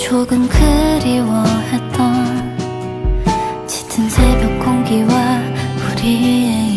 조금 그리워했던 짙은 새벽 공기와 우리의